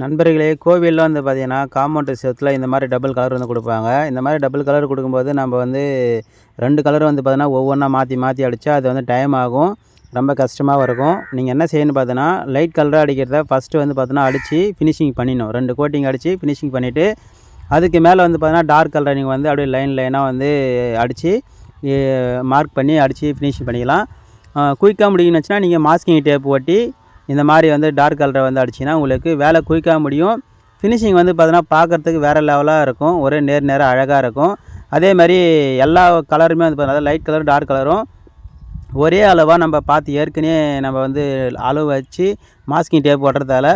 நண்பர்களே கோவிலில் வந்து பார்த்தீங்கன்னா காம்பவுண்டு செவுத்தில் இந்த மாதிரி டபுள் கலர் வந்து கொடுப்பாங்க. இந்த மாதிரி டபுள் கலர் கொடுக்கும்போது நம்ம வந்து ரெண்டு கலர் வந்து பார்த்தீங்கன்னா ஒவ்வொன்றா மாற்றி மாற்றி அடித்தா அது வந்து டைம் ஆகும். ரொம்ப கஷ்டமாகவும் இருக்கும். நீங்கள் என்ன செய்யணும் பார்த்தீங்கன்னா லைட் கலராக அடிக்கிறத ஃபஸ்ட்டு வந்து பார்த்தீங்கன்னா அடித்து ஃபினிஷிங் பண்ணிடணும். ரெண்டு கோட்டிங் அடித்து ஃபினிஷிங் பண்ணிவிட்டு அதுக்கு மேலே வந்து பார்த்தீங்கன்னா டார்க் கலரை நீங்கள் வந்து அப்படியே லைன் லைனாக வந்து அடித்து மார்க் பண்ணி அடித்து ஃபினிஷிங் பண்ணிக்கலாம். குயிக்காக முடியும்னு வச்சுன்னா நீங்கள் மாஸ்கிங் டேப் ஓட்டி இந்த மாதிரி வந்து டார்க் கலரை வந்து அடிச்சிங்கன்னா உங்களுக்கு வேலை குயிக்காக முடியும். ஃபினிஷிங் வந்து பார்த்தீங்கன்னா பார்க்குறதுக்கு வேறு லெவலாக இருக்கும். ஒரே நேர் நேராக அழகாக இருக்கும். அதே மாதிரி எல்லா கலருமே வந்து பார்த்தீங்கன்னா லைட் கலரும் டார்க் கலரும் ஒரே அளவாக நம்ம பார்த்து ஏற்கனவே நம்ம வந்து அளவு வச்சு மாஸ்கிங் டேப் ஓட்டுறதால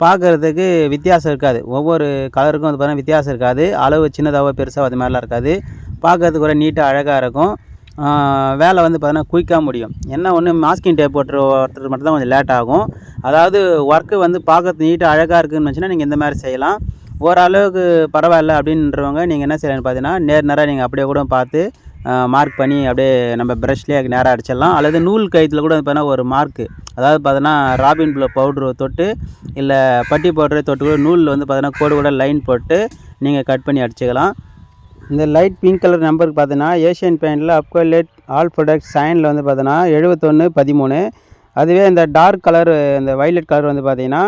பார்க்குறதுக்கு வித்தியாசம் இருக்காது. ஒவ்வொரு கலருக்கும் வந்து பார்த்தீங்கன்னா வித்தியாசம் இருக்காது. அளவு சின்னதாகவோ பெருசாக அது மாதிரிலாம் இருக்காது. பார்க்குறதுக்கு ஒரு நீட்டாக அழகாக இருக்கும். வேலை வந்து பார்த்தீங்கன்னா குயிக்காக முடியும். என்ன ஒன்று மாஸ்கிங் டேப் போட்டு ஒருத்தர் மட்டும் தான் கொஞ்சம் லேட் ஆகும். அதாவது ஒர்க்கு வந்து பார்க்கறது நீட்டாக அழகாக இருக்குன்னு வச்சுன்னா நீங்கள் இந்த மாதிரி செய்யலாம். ஓரளவுக்கு பரவாயில்ல அப்படின்றவங்க நீங்கள் என்ன செய்யலாம்னு பார்த்தீங்கன்னா நேர் நேராக நீங்கள் அப்படியே கூட பார்த்து மார்க் பண்ணி அப்படியே நம்ம ப்ரஷ்லேயே நேராக அடிச்சிடலாம். அல்லது நூல் கயிற்றுல கூட பார்த்தீங்கன்னா ஒரு மார்க்கு அதாவது பார்த்தோன்னா ராபின் ப்ளூ பவுட்ரு தொட்டு இல்லை பட்டி பவுட்ரு தொட்டு கூட நூலில் வந்து பார்த்தோன்னா கோடு கூட லைன் போட்டு நீங்கள் கட் பண்ணி அடிச்சுக்கலாம். இந்த லைட் பிங்க் கலர் நம்பருக்கு பார்த்தீங்கன்னா ஏஷியன் பெயிண்டில் அப்கோலேட் ஆல் ப்ராடக்ட் சைனில் வந்து பார்த்தீங்கன்னா எழுபத்தொன்று பதிமூணு. அதுவே இந்த டார்க் கலர் இந்த வைலட் கலர் வந்து பார்த்தீங்கன்னா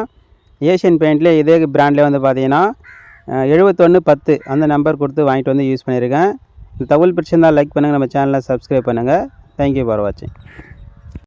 ஏஷியன் பெயிண்ட்லேயே இதே பிராண்ட்லேயே வந்து பார்த்தீங்கன்னா எழுபத்தொன்று பத்து அந்த நம்பர் கொடுத்து வாங்கிட்டு வந்து யூஸ் பண்ணியிருக்கேன். இந்த தகவல் பிடிச்சிருந்தால் லைக் பண்ணுங்கள் நம்ம சேனலை சப்ஸ்கிரைப் பண்ணுங்கள் தேங்க்யூ ஃபார் வாட்சிங்